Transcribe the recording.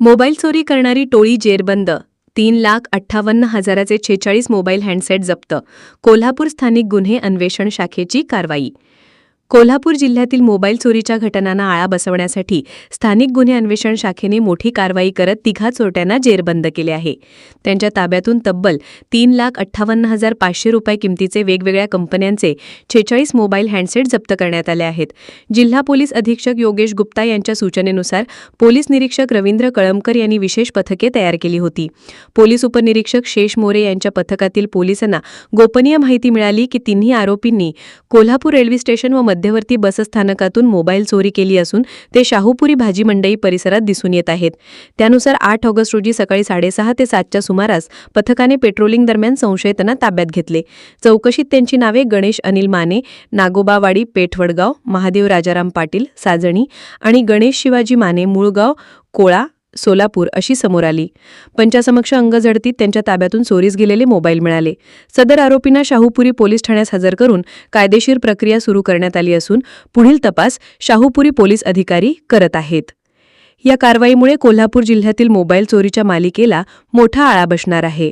Mobile चोरी करणारी टोळी जेरबंद. तीन लाख अठ्ठावन्न हजाराचे छेचाळीस मोबाईल हँडसेट जप्त. कोल्हापूर स्थानिक गुन्हे अन्वेषण शाखेची कारवाई. कोल्हापूर जिल्ह्यातील मोबाईल चोरीच्या घटनांना आळा बसवण्यासाठी स्थानिक गुन्हे अन्वेषण शाखेने मोठी कारवाई करत तिघा चोरट्यांना जेरबंद केले आहे. त्यांच्या ताब्यातून तब्बल तीन लाख अठ्ठावन्न हजार पाचशे रुपये किमतीचे वेगवेगळ्या कंपन्यांचे छेचाळीस मोबाईल हँडसेट जप्त करण्यात आले आहेत. जिल्हा पोलीस अधीक्षक योगेश गुप्ता यांच्या सूचनेनुसार पोलीस निरीक्षक रवींद्र कळमकर यांनी विशेष पथके तयार केली होती. पोलीस उपनिरीक्षक शेष मोरे यांच्या पथकातील पोलिसांना गोपनीय माहिती मिळाली की तिन्ही आरोपींनी कोल्हापूर रेल्वे स्टेशन व मध्यवर्ती बसस्थानकातून मोबाईल चोरी केली असून ते शाहूपुरी भाजी मंडई परिसरात दिसून येत आहेत. त्यानुसार आठ ऑगस्ट रोजी सकाळी साडेसहा ते सातच्या सुमारास पथकाने पेट्रोलिंग दरम्यान संशयितांना ताब्यात घेतले. चौकशीत त्यांची नावे गणेश अनिल माने नागोबावाडी पेठवडगाव महादेव राजाराम पाटील साजणी आणि गणेश शिवाजी माने मुळगाव कोळा सोलापूर अशी समोर आली. पंचासमक्ष अंगझडतीत त्यांच्या ताब्यातून चोरीस गेलेले मोबाईल मिळाले. सदर आरोपींना शाहूपुरी पोलीस ठाण्यास हजर करून कायदेशीर प्रक्रिया सुरू करण्यात आली असून पुढील तपास शाहूपुरी पोलीस अधिकारी करत आहेत. या कारवाईमुळे कोल्हापूर जिल्ह्यातील मोबाईल चोरीच्या मालिकेला मोठा आळा बसणार आहे.